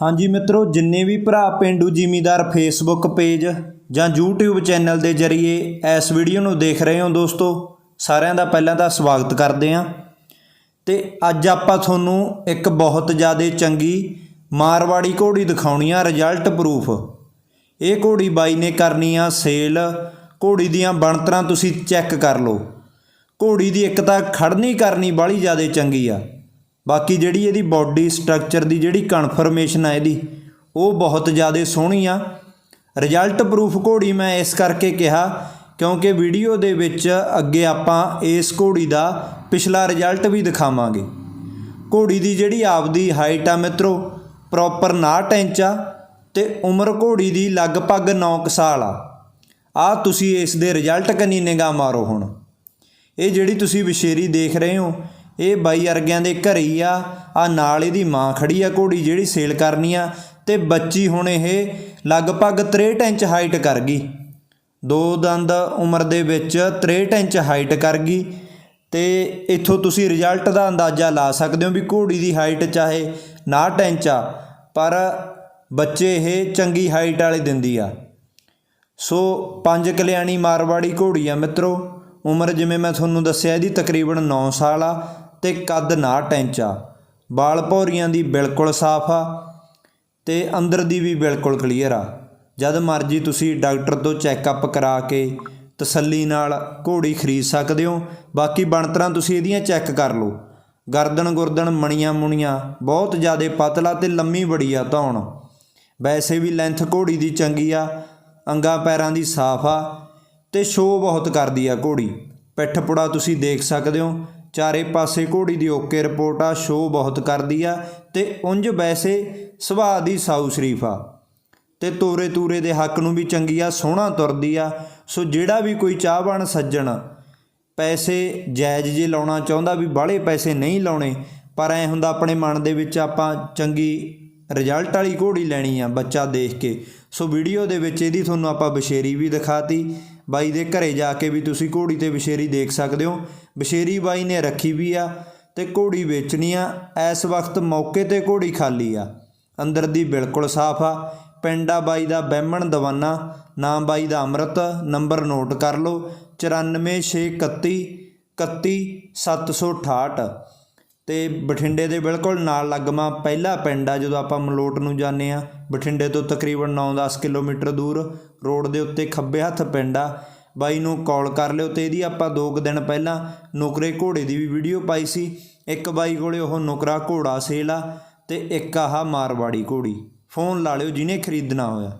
ਹਾਂਜੀ ਮਿੱਤਰੋ, ਜਿੰਨੇ ਵੀ ਭਰਾ ਪਿੰਡੂ ਜ਼ਿਮੀਦਾਰ ਫੇਸਬੁੱਕ ਪੇਜ ਜਾਂ YouTube ਚੈਨਲ ਦੇ ਜ਼ਰੀਏ ਇਸ ਵੀਡੀਓ ਨੂੰ ਦੇਖ ਰਹੇ ਹੋ ਦੋਸਤੋ, ਸਾਰਿਆਂ ਦਾ ਪਹਿਲਾਂ ਤਾਂ ਸਵਾਗਤ ਕਰਦੇ ਹਾਂ। ਤੇ ਅੱਜ ਆਪਾਂ ਤੁਹਾਨੂੰ ਇੱਕ ਬਹੁਤ ਜ਼ਿਆਦਾ ਚੰਗੀ ਮਾਰਵਾੜੀ ਘੋੜੀ ਦਿਖਾਉਣੀ ਆ ਰਿਜ਼ਲਟ ਪ੍ਰੂਫ ਇਹ ਘੋੜੀ ਬਾਈ ਨੇ ਕਰਨੀ ਆ ਸੇਲ ਘੋੜੀ ਦੀਆਂ ਬਣਤਰਾਂ ਤੁਸੀਂ ਚੈੱਕ ਕਰ ਲਓ। ਘੋੜੀ ਦੀ ਇੱਕ ਤਾਂ ਖੜਨੀ ਕਰਨੀ ਬਾਹਲੀ ਜ਼ਿਆਦਾ ਚੰਗੀ ਆ। ਬਾਕੀ ਜਿਹੜੀ ਇਹਦੀ ਬਾਡੀ ਸਟਰਕਚਰ ਦੀ ਜਿਹੜੀ ਕਨਫਰਮੇਸ਼ਨ ਆ ਇਹਦੀ, ਉਹ ਬਹੁਤ ਜ਼ਿਆਦਾ ਸੋਹਣੀ ਆ। ਰਿਜ਼ਲਟ ਪ੍ਰੂਫ ਘੋੜੀ ਮੈਂ ਇਸ ਕਰਕੇ ਕਿਹਾ ਕਿਉਂਕਿ ਵੀਡੀਓ ਦੇ ਵਿੱਚ ਅੱਗੇ ਆਪਾਂ ਇਸ ਘੋੜੀ ਦਾ ਪਿਛਲਾ ਰਿਜ਼ਲਟ ਵੀ ਦਿਖਾਵਾਂਗੇ। ਘੋੜੀ ਦੀ ਜਿਹੜੀ ਆਪਦੀ ਹਾਈਟ ਆ ਮਿੱਤਰੋ ਪ੍ਰੋਪਰ 59 ਇੰਚ ਆ ਤੇ ਉਮਰ ਘੋੜੀ ਦੀ ਲਗਭਗ 9 ਸਾਲ ਆ। ਆ ਤੁਸੀਂ ਇਸ ਦੇ ਰਿਜ਼ਲਟ ਕੰਨੀ ਨਿਗਾਹ ਮਾਰੋ ਹੁਣ। ਇਹ ਜਿਹੜੀ ਤੁਸੀਂ ਵਿਸ਼ੇਰੀ ਦੇਖ ਰਹੇ ਹੋ ਇਹ ਬਾਈ ਅਰਗਿਆਂ ਦੇ ਘਰੇ ਹੀ ਆ। ਆ ਨਾਲ ਇਹਦੀ ਮਾਂ ਖੜੀ ਆ ਘੋੜੀ ਜਿਹੜੀ ਸੇਲ ਕਰਨੀ ਆ ਤੇ ਬੱਚੀ ਹੁਣ ਇਹ ਲਗਭਗ 63 ਇੰਚ ਹਾਈਟ ਕਰ ਗਈ। ਦੋ ਦੰਦ ਉਮਰ ਦੇ ਵਿੱਚ 63 ਇੰਚ ਹਾਈਟ ਕਰ ਗਈ ਤੇ ਇੱਥੋਂ ਤੁਸੀਂ ਰਿਜ਼ਲਟ ਦਾ ਅੰਦਾਜ਼ਾ ਲਾ ਸਕਦੇ ਹੋ ਵੀ ਘੋੜੀ ਦੀ ਹਾਈਟ ਚਾਹੇ 59 ਇੰਚ ਆ, ਪਰ ਬੱਚੇ ਇਹ ਚੰਗੀ ਹਾਈਟ ਵਾਲੇ ਦਿੰਦੀ ਆ। ਸੋ ਪੰਜ ਕਲਿਆਣੀ ਮਾਰਵਾੜੀ ਘੋੜੀ ਆ ਮਿੱਤਰੋ, ਉਮਰ ਜਿਵੇਂ ਮੈਂ ਤੁਹਾਨੂੰ ਦੱਸਿਆ ਇਹਦੀ ਤਕਰੀਬਨ 9 ਸਾਲ ਆ। ਤੇ ਕੱਦ ਨਾ ਟੈਂਚਾ। ਵਾਲ ਭੌਰੀਆਂ ਦੀ ਬਿਲਕੁਲ ਸਾਫ਼ ਆ ਤੇ ਅੰਦਰ ਦੀ ਵੀ ਬਿਲਕੁਲ ਕਲੀਅਰ ਆ। ਜਦ ਮਰਜ਼ੀ ਤੁਸੀਂ ਡਾਕਟਰ ਤੋਂ ਚੈੱਕਅਪ ਕਰਾ ਕੇ ਤਸੱਲੀ ਨਾਲ ਘੋੜੀ ਖਰੀਦ ਸਕਦੇ ਹੋ। ਬਾਕੀ ਬਣਤਰਾਂ ਤੁਸੀਂ ਇਹਦੀਆਂ ਚੈੱਕ ਕਰ ਲਓ। ਗਰਦਨ ਗੁਰਦਨ ਮਣੀਆਂ ਮੁਣੀਆਂ ਬਹੁਤ ਜ਼ਿਆਦਾ ਪਤਲਾ ਤੇ ਲੰਮੀ ਬੜੀ ਆ ਧੌਣ। ਵੈਸੇ ਵੀ ਲੈਂਥ ਘੋੜੀ ਦੀ ਚੰਗੀ ਆ, ਅੰਗਾ ਪੈਰਾਂ ਦੀ ਸਾਫ਼ ਆ ਤੇ ਸ਼ੋਅ ਬਹੁਤ ਕਰਦੀ ਆ ਘੋੜੀ। ਪਿੱਠ ਪੁੜਾ ਤੁਸੀਂ ਦੇਖ ਸਕਦੇ ਹੋ। ਚਾਰੇ ਪਾਸੇ ਘੋੜੀ ਦੀ ਓਕੇ ਰਿਪੋਰਟ ਆ, ਸ਼ੋਅ ਬਹੁਤ ਕਰਦੀ ਆ ਤੇ ਉਂਝ ਵੈਸੇ ਸੁਭਾਅ ਦੀ ਸਾਊ ਸ਼ਰੀਫ ਆ। ਤੇ ਤੋਰੇ ਤੂਰੇ ਦੇ ਹੱਕ ਨੂੰ ਵੀ ਚੰਗੀ ਆ, ਸੋਹਣਾ ਤੁਰਦੀ ਆ। ਸੋ ਜਿਹੜਾ ਵੀ ਕੋਈ ਚਾਹਵਾਨ ਸੱਜਣ, ਪੈਸੇ ਜਾਇਜ਼ ਜੇ ਲਾਉਣਾ ਚਾਹੁੰਦਾ ਵੀ ਬਾਹਲੇ ਪੈਸੇ ਨਹੀਂ ਲਾਉਣੇ, ਪਰ ਐ ਹੁੰਦਾ ਆਪਣੇ ਮਨ ਦੇ ਵਿੱਚ ਆਪਾਂ ਚੰਗੀ ਰਿਜ਼ਲਟ ਵਾਲੀ ਘੋੜੀ ਲੈਣੀ ਆ ਬੱਚਾ ਦੇਖ ਕੇ। ਸੋ ਵੀਡੀਓ ਦੇ ਵਿੱਚ ਇਹਦੀ ਤੁਹਾਨੂੰ ਆਪਾਂ ਬਸ਼ੇਰੀ ਵੀ ਦਿਖਾਤੀ। ਬਾਈ ਦੇ ਘਰੇ ਜਾ ਕੇ ਵੀ ਤੁਸੀਂ ਘੋੜੀ ਤੇ ਬਸ਼ੇਰੀ ਦੇਖ ਸਕਦੇ ਹੋ। ਬਸ਼ੇਰੀ ਬਾਈ ਨੇ ਰੱਖੀ ਵੀ ਆ ਤੇ ਘੋੜੀ ਵੇਚਣੀ ਆ। ਇਸ ਵਕਤ ਮੌਕੇ ਤੇ ਘੋੜੀ ਖਾਲੀ ਆ। ਅੰਦਰ ਦੀ ਬਿਲਕੁਲ ਸਾਫ਼ ਆ। ਪਿੰਡਾ ਬਾਈ ਦਾ ਬਹਿਮਣ ਦਵਾਨਾ। ਨਾਮ ਬਾਈ ਦਾ ਅੰਮ੍ਰਿਤ। ਨੰਬਰ ਨੋਟ ਕਰ ਲਓ। 94631 31768 ਅਤੇ ਬਠਿੰਡੇ ਦੇ ਬਿਲਕੁਲ ਨਾਲ ਲੱਗਮਾ ਪਹਿਲਾ ਪਿੰਡ ਆ, ਜਦੋਂ ਆਪਾਂ ਮਲੋਟ ਨੂੰ ਜਾਂਦੇ ਹਾਂ। ਬਠਿੰਡੇ ਤੋਂ ਤਕਰੀਬਨ ਨੌ ਦਸ ਕਿਲੋਮੀਟਰ ਦੂਰ ਰੋਡ ਦੇ ਉੱਤੇ ਖੱਬੇ ਹੱਥ ਪਿੰਡ ਆ। ਬਾਈ ਨੂੰ ਕਾਲ ਕਰ ਲਿਓ ਤੇ ਇਹਦੀ ਆਪਾਂ ਦੋ ਕੁ ਦਿਨ ਪਹਿਲਾਂ ਨੁਕਰੇ ਘੋੜੇ ਦੀ ਵੀ ਵੀਡੀਓ ਪਾਈ ਸੀ। ਇੱਕ ਬਾਈ ਕੋਲੇ ਉਹ ਨੁਕਰਾ ਘੋੜਾ ਸੇਲ ਆ ਤੇ ਇੱਕ ਆਹ ਮਾਰਵਾੜੀ ਘੋੜੀ। ਫੋਨ ਲਾ ਲਿਓ ਜਿਹਨੇ ਖਰੀਦਣਾ ਹੋਇਆ।